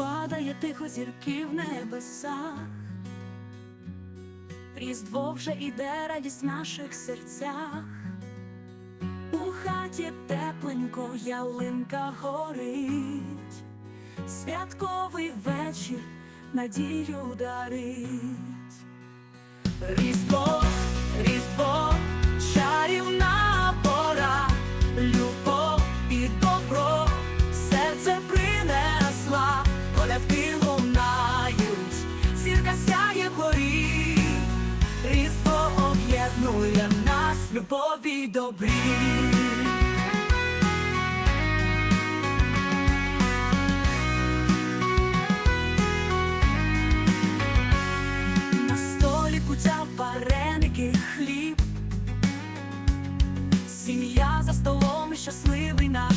падає тихо зірки в небесах. Різдво вже іде радість в наших серцях. У хаті тепленько ялинка горить, святковий вечір надію дарить. Різдво, Різдво, любові добрі. На столі кутя вареники, хліб, сім'я за столом, щасливий наш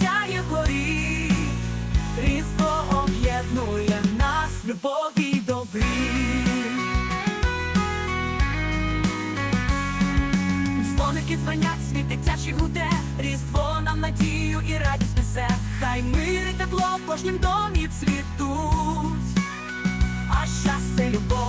сяє вгорі, Різдво об'єднує нас, любові й добрі. Дзвоники дзвонять, світ дитячий гуде, Різдво нам надію і радість несе. Хай мир і тепло в кожнім домі цвітуть, а щастя, любов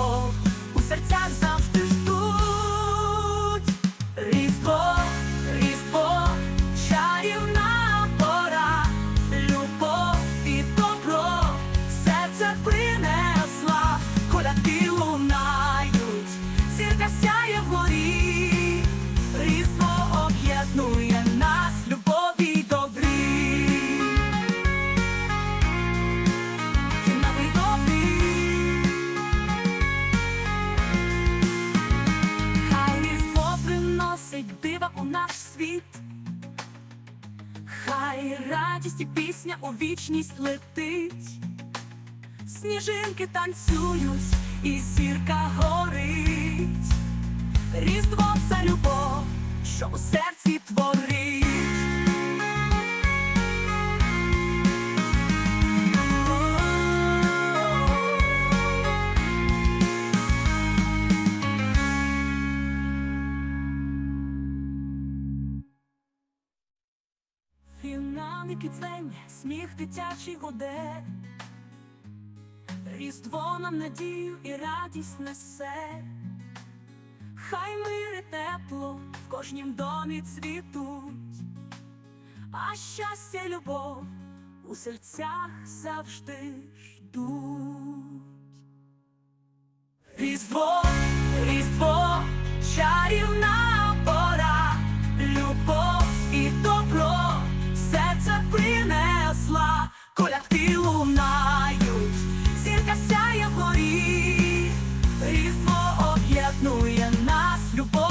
наш світ, хай радість і пісня у вічність летить, сніжинки танцюють, і зірка горить, різдво це любов, що у серці творить. динаміки дзвень, сміх дитячий гуде, різдво нам надію і радість несе, хай мири тепло в кожнім домі цвітуть, а щастя, любов у серцях завжди ждуть. Різдво Ну об'єднує нас любов.